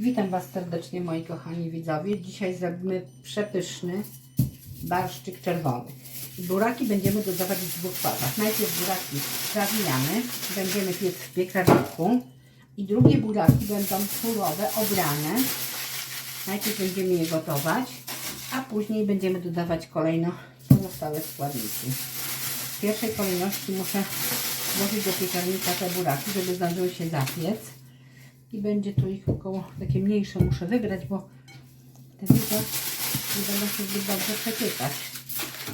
Witam Was serdecznie moi kochani widzowie. Dzisiaj zrobimy przepyszny barszczyk czerwony. Buraki będziemy dodawać w dwóch fazach. Najpierw buraki zawijamy, będziemy piec w piekarniku i drugie buraki będą surowe, obrane. Najpierw będziemy je gotować, a później będziemy dodawać kolejno pozostałe składniki. W pierwszej kolejności muszę włożyć do piekarnika te buraki, żeby zdążyły się zapiec i będzie tu ich około, takie mniejsze muszę wybrać, bo te duże nie będą się zbyt dobrze przepiekać.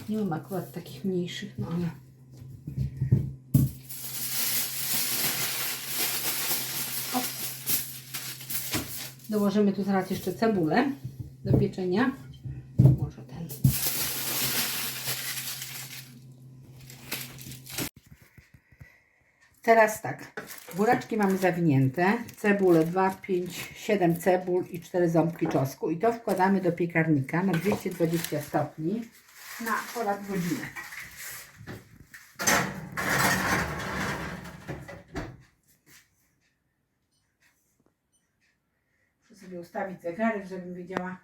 Nie mam akurat takich mniejszych, no ale O. Dołożymy tu zaraz jeszcze cebulę do pieczenia. Może ten. Teraz tak, buraczki mamy zawinięte, cebulę 2, 5, 7 cebul i 4 ząbki czosnku i to wkładamy do piekarnika na 220 stopni na ponad godzinę. Muszę sobie ustawić zegarek, żebym wiedziała.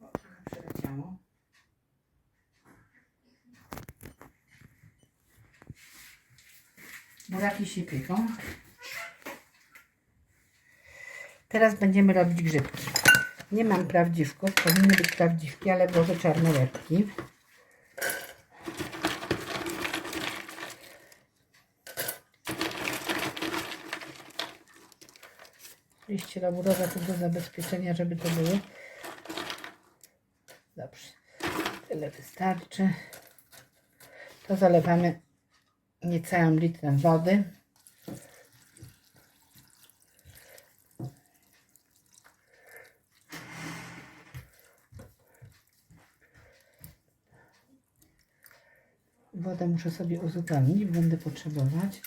O, trochę przeleciało. Buraki się pieką. Teraz będziemy robić grzybki. Nie mam prawdziwków, powinny być prawdziwki, ale włożę czarne łebki. Liście laburowe to do zabezpieczenia, żeby to były. Dobrze. Tyle wystarczy. To zalewamy niecałym litrem wody. Wodę muszę sobie uzupełnić, będę potrzebować.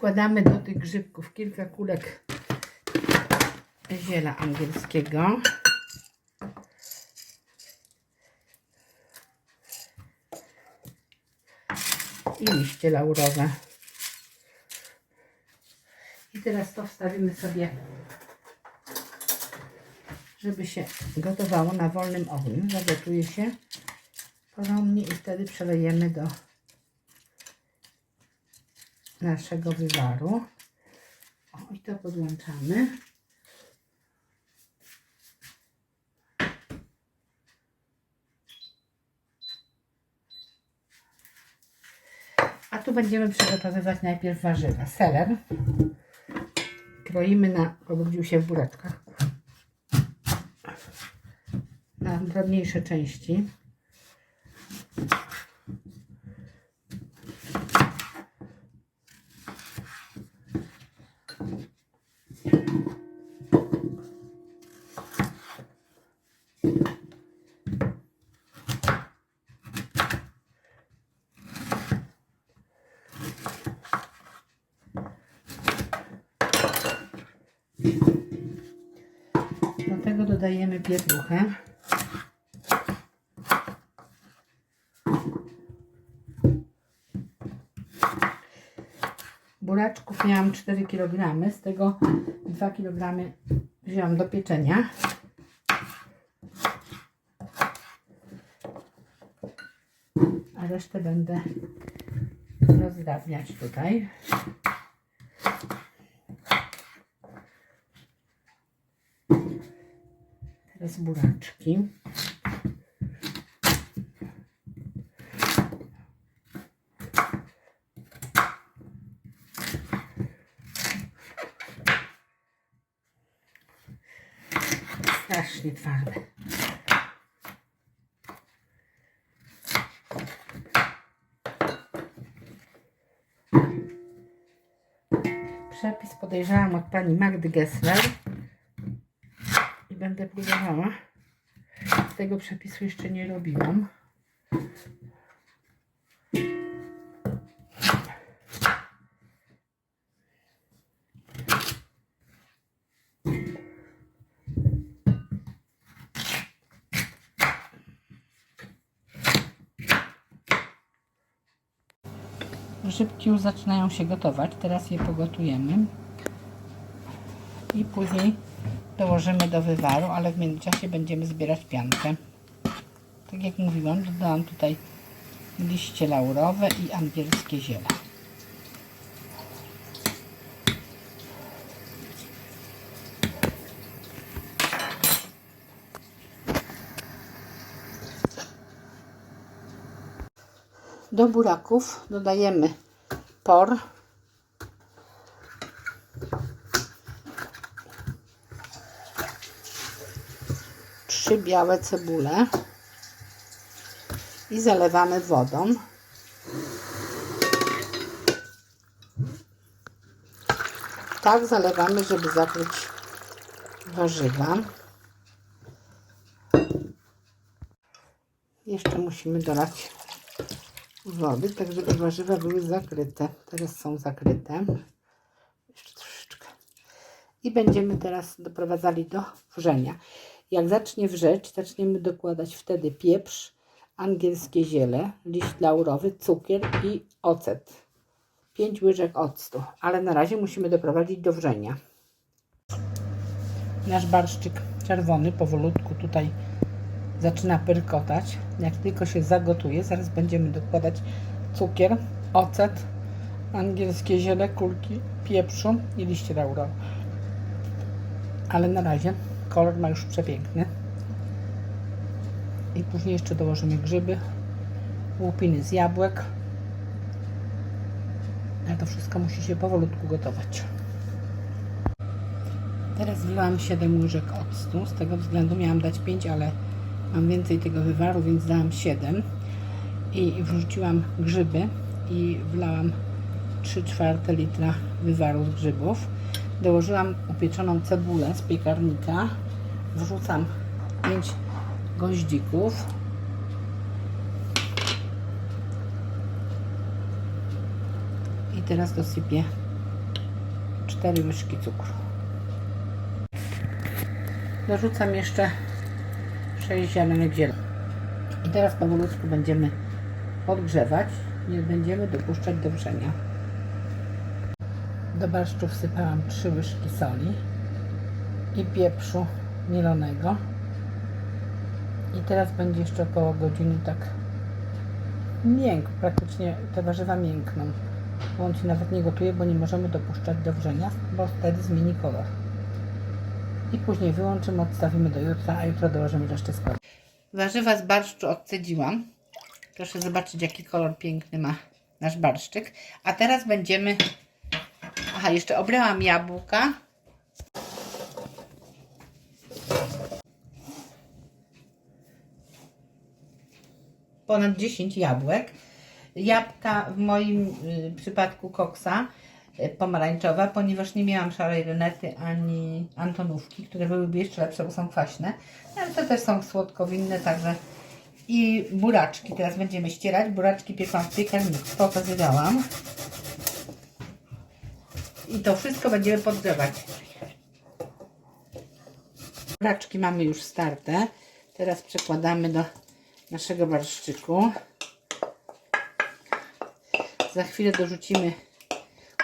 Wkładamy do tych grzybków kilka kulek ziela angielskiego. I liście laurowe. I teraz to wstawimy sobie, żeby się gotowało na wolnym ogniu. Zagotuje się porządnie i wtedy przelejemy do naszego wywaru. O, i to podłączamy. A tu będziemy przygotowywać najpierw warzywa. Seler kroimy na, obrócił się w buraczkach, na drobniejsze części. Dodajemy pietruchę. Buraczków miałam 4 kg, z tego 2 kg wziąłam do pieczenia. A resztę będę rozdrabniać tutaj. Teraz buraczki. Strasznie twarde. Przepis podejrzałam od pani Magdy Gessler depilowała. Tego przepisu jeszcze nie robiłam. Grzybki już zaczynają się gotować. Teraz je pogotujemy. I później dołożymy do wywaru, ale w międzyczasie będziemy zbierać piankę. Tak jak mówiłam, dodałam tutaj liście laurowe i angielskie ziele. Do buraków dodajemy por, trzy białe cebule i zalewamy wodą. Tak zalewamy, żeby zakryć warzywa. Jeszcze musimy dolać wody, tak żeby warzywa były zakryte. Teraz są zakryte. Jeszcze troszeczkę. I będziemy teraz doprowadzali do wrzenia. Jak zacznie wrzeć, zaczniemy dokładać wtedy pieprz, angielskie ziele, liść laurowy, cukier i ocet. 5 łyżek octu, ale na razie musimy doprowadzić do wrzenia. Nasz barszczyk czerwony powolutku tutaj zaczyna pyrkotać. Jak tylko się zagotuje, zaraz będziemy dokładać cukier, ocet, angielskie ziele, kulki pieprzu i liście laurowe. Ale na razie kolor ma już przepiękny. I później jeszcze dołożymy grzyby, łupiny z jabłek. Ale to wszystko musi się powolutku gotować. Teraz wlałam 7 łyżek octu. Z tego względu miałam dać 5, ale mam więcej tego wywaru, więc dałam 7. I wrzuciłam grzyby i wlałam 3 czwarte litra wywaru z grzybów. Dołożyłam upieczoną cebulę z piekarnika. Wrzucam 5 goździków. I teraz dosypię 4 łyżki cukru. Dorzucam jeszcze 6 ziarenek zieleni. I teraz powolutku będziemy podgrzewać. Nie będziemy dopuszczać do wrzenia. Do barszczu wsypałam 3 łyżki soli i pieprzu mielonego. I teraz będzie jeszcze około godziny tak miękko, praktycznie te warzywa miękną. Się nawet nie gotuje, bo nie możemy dopuszczać do wrzenia, bo wtedy zmieni kolor. I później wyłączymy, odstawimy do jutra, a jutro dołożymy resztę składników. Warzywa z barszczu odcedziłam. Proszę zobaczyć, jaki kolor piękny ma nasz barszczyk. A teraz będziemy... Aha, jeszcze obrałam jabłka. Ponad 10 jabłek. Jabłka w moim y, przypadku koksa y, pomarańczowa, ponieważ nie miałam szarej renety ani antonówki, które byłyby jeszcze lepsze, bo są kwaśne. Ale to też są słodkowinne, także i buraczki. Teraz będziemy ścierać. Buraczki piekłam w piekarniku, pokazywałam. I to wszystko będziemy podgrzewać. Buraczki mamy już starte. Teraz przekładamy do naszego barszczyku. Za chwilę dorzucimy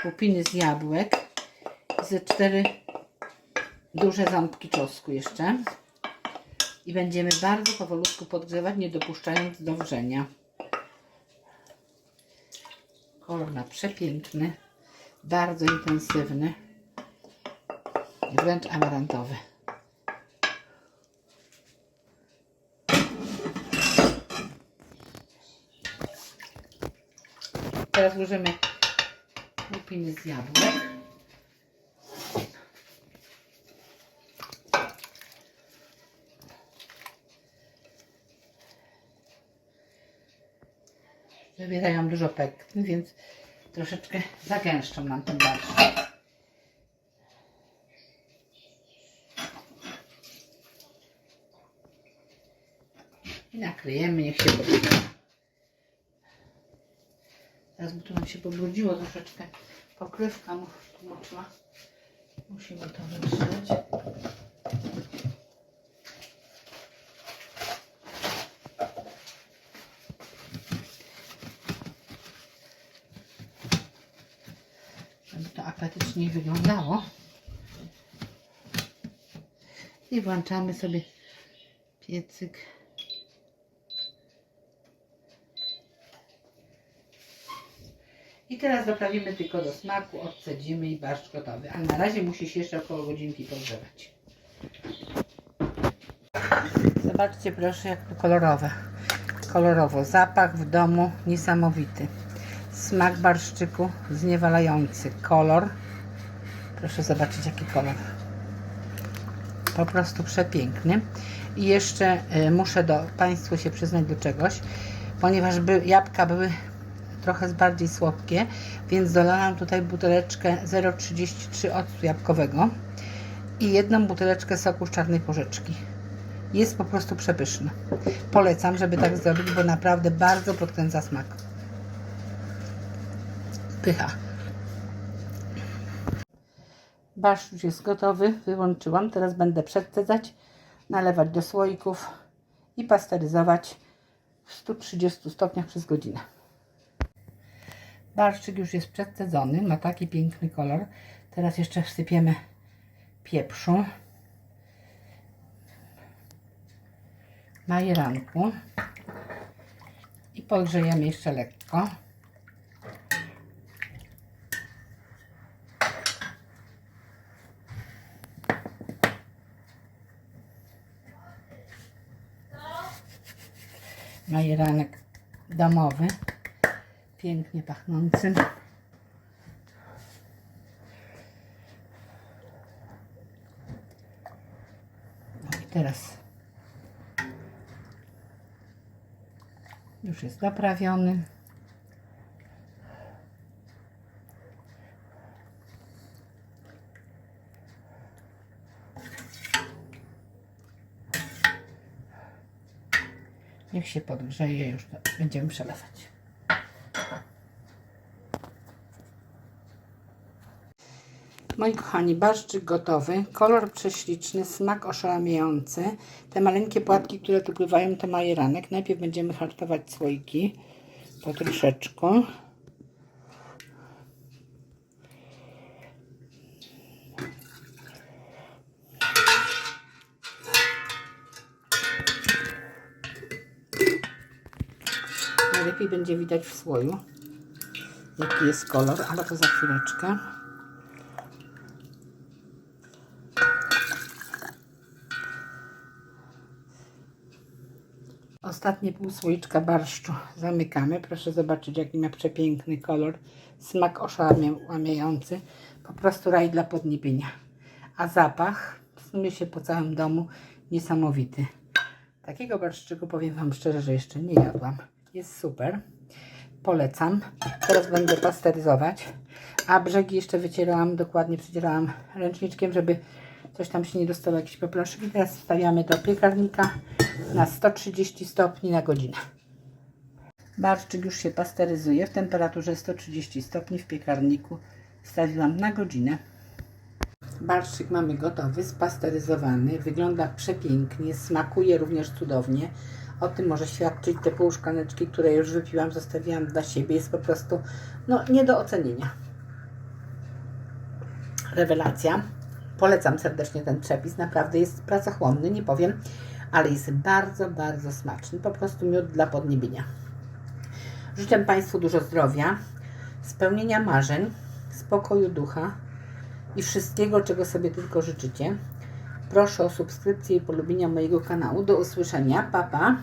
łupiny z jabłek. Ze cztery duże ząbki czosnku jeszcze. I będziemy bardzo powolutku podgrzewać, nie dopuszczając do wrzenia. Kolor ma przepiękny, bardzo intensywny, wręcz amarantowy. Teraz włożymy łupiny z jabłek. Zawierają dużo pektyny, więc troszeczkę zagęszczą nam ten barszcz. I nakryjemy, niech się podgrzewa. Teraz by tu nam się pobrudziło troszeczkę. Pokrywka mu tłumaczyła. Musimy to wytrzeć. Estetycznie wyglądało. I włączamy sobie piecyk. I teraz doprawimy tylko do smaku, odcedzimy i barszcz gotowy. A na razie musi się jeszcze około godzinki podgrzewać. Zobaczcie proszę jak to kolorowe. Kolorowo. Zapach w domu niesamowity. Smak barszczyku zniewalający. Kolor. Proszę zobaczyć jaki kolor. Po prostu przepiękny. I jeszcze y, muszę do Państwu się przyznać do czegoś, ponieważ by, jabłka były trochę bardziej słodkie, więc dolałam tutaj buteleczkę 0,33 octu jabłkowego i jedną buteleczkę soku z czarnej porzeczki. Jest po prostu przepyszny. Polecam, żeby tak zrobić, bo naprawdę bardzo podkręca smak. Pycha. Barszcz już jest gotowy, wyłączyłam. Teraz będę przedcedzać, nalewać do słoików i pasteryzować w 130 stopniach przez godzinę. Barszczyk już jest przedcedzony, ma taki piękny kolor. Teraz jeszcze wsypiemy pieprzu, majeranku i podgrzejemy jeszcze lekko. Majeranek domowy, pięknie pachnący. No i teraz już jest doprawiony. Niech się podgrzeje, już będziemy przelewać. Moi kochani, barszczyk gotowy, kolor prześliczny, smak oszałamiający. Te maleńkie płatki, które tu pływają, to majeranek. Najpierw będziemy hartować słoiki po troszeczku. Najlepiej będzie widać w słoju, jaki jest kolor, ale to za chwileczkę. Ostatnie pół słoiczka barszczu zamykamy. Proszę zobaczyć, jaki ma przepiękny kolor. Smak oszałamiający. Po prostu raj dla podniebienia. A zapach sumie się po całym domu niesamowity. Takiego barszczyku powiem Wam szczerze, że jeszcze nie jadłam. Jest super. Polecam. Teraz będę pasteryzować. A brzegi jeszcze wycierałam, dokładnie przecierałam ręczniczkiem, żeby coś tam się nie dostało, jakiś poplaszek. I teraz wstawiamy do piekarnika na 130 stopni na godzinę. Barszczyk już się pasteryzuje w temperaturze 130 stopni w piekarniku. Wstawiłam na godzinę. Barszczyk mamy gotowy, spasteryzowany. Wygląda przepięknie, smakuje również cudownie. O tym może świadczyć te pół szklaneczki, które już wypiłam, zostawiłam dla siebie. Jest po prostu no, nie do ocenienia. Rewelacja. Polecam serdecznie ten przepis. Naprawdę jest pracochłonny, nie powiem, ale jest bardzo, bardzo smaczny. Po prostu miód dla podniebienia. Życzę Państwu dużo zdrowia, spełnienia marzeń, spokoju ducha i wszystkiego, czego sobie tylko życzycie. Proszę o subskrypcję i polubienia mojego kanału. Do usłyszenia. Pa, pa.